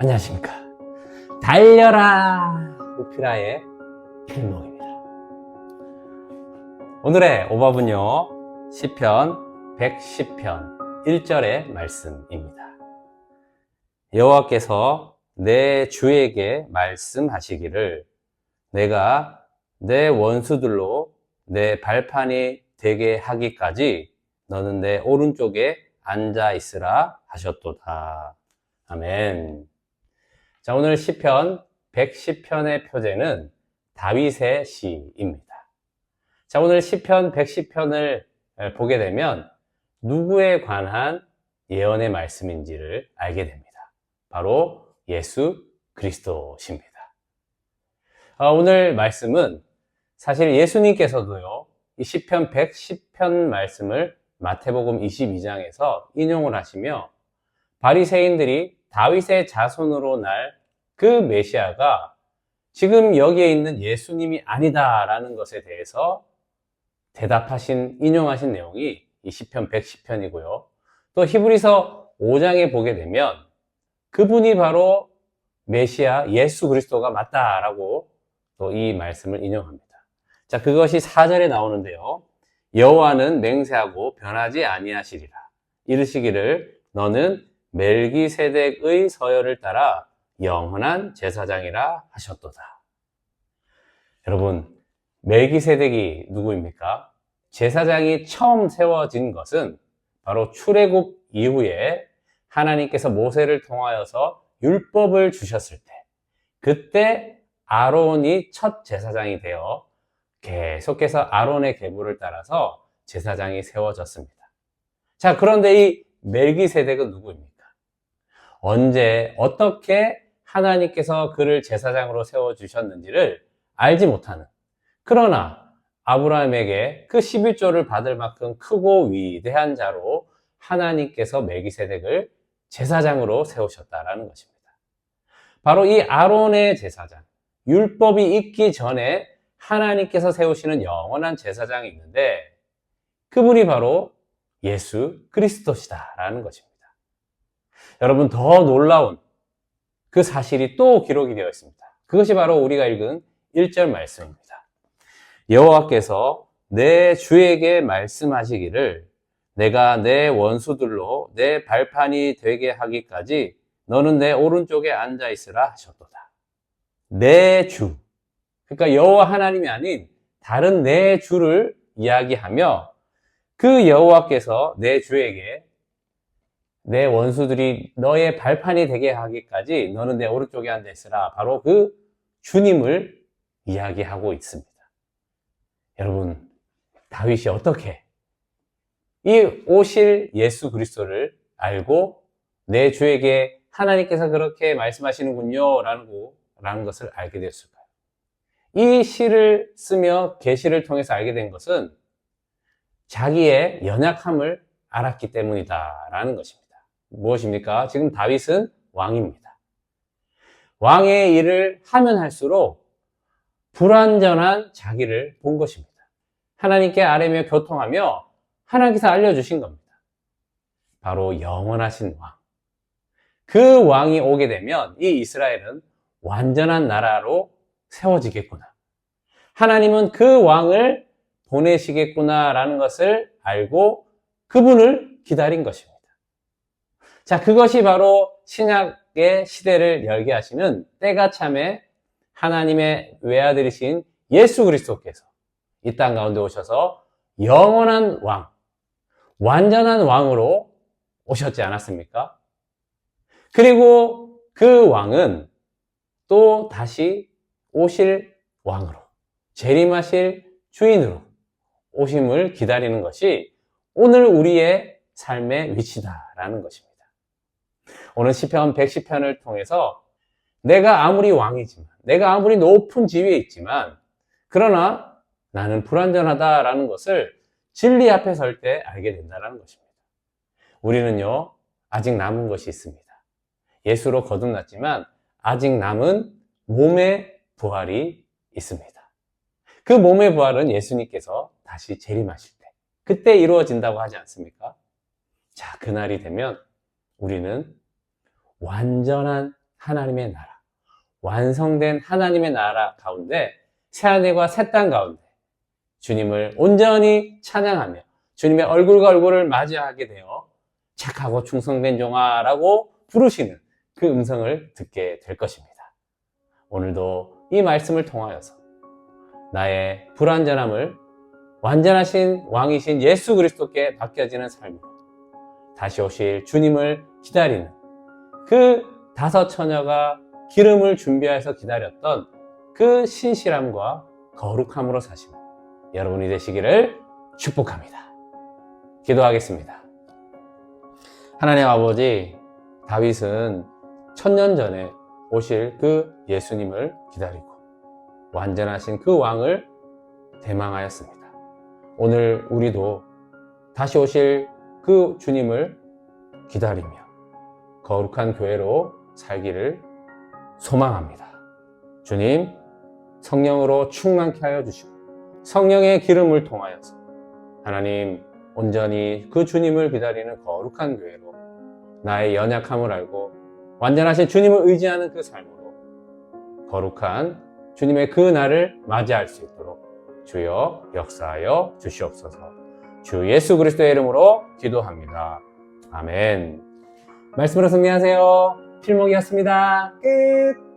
안녕하십니까. 달려라! 우피라의 필목입니다. 오늘의 오밥은요, 시편 110편 1절의 말씀입니다. 여호와께서 내 주에게 말씀하시기를 내가 내 원수들로 내 발판이 되게 하기까지 너는 내 오른쪽에 앉아 있으라 하셨도다. 아멘. 자, 오늘 시편 110편의 표제는 다윗의 시입니다. 자, 오늘 시편 110편을 보게 되면 누구에 관한 예언의 말씀인지를 알게 됩니다. 바로 예수 그리스도십니다. 아, 오늘 말씀은 사실 예수님께서도요, 이 시편 110편 말씀을 마태복음 22장에서 인용을 하시며 바리새인들이 다윗의 자손으로 날 그 메시아가 지금 여기에 있는 예수님이 아니다라는 것에 대해서 대답하신 인용하신 내용이 이 시편 110편이고요. 또 히브리서 5장에 보게 되면 그분이 바로 메시아 예수 그리스도가 맞다라고 또 이 말씀을 인용합니다. 자, 그것이 4절에 나오는데요. 여호와는 맹세하고 변하지 아니하시리라. 이르시기를 너는 멜기세덱의 서열을 따라 영원한 제사장이라 하셨도다. 여러분, 멜기세덱이 누구입니까? 제사장이 처음 세워진 것은 바로 출애굽 이후에 하나님께서 모세를 통하여서 율법을 주셨을 때, 그때 아론이 첫 제사장이 되어 계속해서 아론의 계보를 따라서 제사장이 세워졌습니다. 자, 그런데 이 멜기세덱은 누구입니까? 언제 어떻게 하나님께서 그를 제사장으로 세워 주셨는지를 알지 못하는 그러나 아브라함에게 그 11조를 받을 만큼 크고 위대한 자로 하나님께서 멜기세덱을 제사장으로 세우셨다라는 것입니다. 바로 이 아론의 제사장, 율법이 있기 전에 하나님께서 세우시는 영원한 제사장이 있는데 그분이 바로 예수 그리스도시다라는 것입니다. 여러분 더 놀라운 그 사실이 또 기록이 되어 있습니다. 그것이 바로 우리가 읽은 1절 말씀입니다. 여호와께서 내 주에게 말씀하시기를 내가 내 원수들로 내 발판이 되게 하기까지 너는 내 오른쪽에 앉아 있으라 하셨도다. 내 주. 그러니까 여호와 하나님이 아닌 다른 내 주를 이야기하며 그 여호와께서 내 주에게 내 원수들이 너의 발판이 되게 하기까지 너는 내 오른쪽에 앉아 있으라. 바로 그 주님을 이야기하고 있습니다. 여러분, 다윗이 어떻게 이 오실 예수 그리스도를 알고 내 주에게 하나님께서 그렇게 말씀하시는군요. 라는, 것을 알게 되었을까요? 이 시를 쓰며 계시를 통해서 알게 된 것은 자기의 연약함을 알았기 때문이다라는 것입니다. 무엇입니까? 지금 다윗은 왕입니다. 왕의 일을 하면 할수록 불완전한 자기를 본 것입니다. 하나님께 아뢰며 교통하며 하나님께서 알려주신 겁니다. 바로 영원하신 왕. 그 왕이 오게 되면 이 이스라엘은 완전한 나라로 세워지겠구나. 하나님은 그 왕을 보내시겠구나라는 것을 알고 그분을 기다린 것입니다. 자, 그것이 바로 신약의 시대를 열게 하시는 때가 참에 하나님의 외아들이신 예수 그리스도께서 이 땅 가운데 오셔서 영원한 왕, 완전한 왕으로 오셨지 않았습니까? 그리고 그 왕은 또 다시 오실 왕으로, 재림하실 주인으로 오심을 기다리는 것이 오늘 우리의 삶의 위치다라는 것입니다. 오늘 시편 110편을 통해서 내가 아무리 왕이지만, 내가 아무리 높은 지위에 있지만, 그러나 나는 불완전하다라는 것을 진리 앞에 설 때 알게 된다는 것입니다. 우리는요, 아직 남은 것이 있습니다. 예수로 거듭났지만, 아직 남은 몸의 부활이 있습니다. 그 몸의 부활은 예수님께서 다시 재림하실 때, 그때 이루어진다고 하지 않습니까? 자, 그날이 되면 우리는 완전한 하나님의 나라, 완성된 하나님의 나라 가운데 새하늘과 새 땅 가운데 주님을 온전히 찬양하며 주님의 얼굴과 얼굴을 맞이하게 되어 착하고 충성된 종아라고 부르시는 그 음성을 듣게 될 것입니다. 오늘도 이 말씀을 통하여서 나의 불완전함을 완전하신 왕이신 예수 그리스도께 맡겨지는 삶으로 다시 오실 주님을 기다리는 그 다섯 처녀가 기름을 준비해서 기다렸던 그 신실함과 거룩함으로 사시는 여러분이 되시기를 축복합니다. 기도하겠습니다. 하나님 아버지, 다윗은 천년 전에 오실 그 예수님을 기다리고 완전하신 그 왕을 대망하였습니다. 오늘 우리도 다시 오실 그 주님을 기다리며 거룩한 교회로 살기를 소망합니다. 주님, 성령으로 충만케 하여 주시고 성령의 기름을 통하여서 하나님 온전히 그 주님을 기다리는 거룩한 교회로 나의 연약함을 알고 완전하신 주님을 의지하는 그 삶으로 거룩한 주님의 그 날을 맞이할 수 있도록 주여 역사하여 주시옵소서. 주 예수 그리스도의 이름으로 기도합니다. 아멘. 말씀으로 승리하세요. 필목이었습니다. 끝.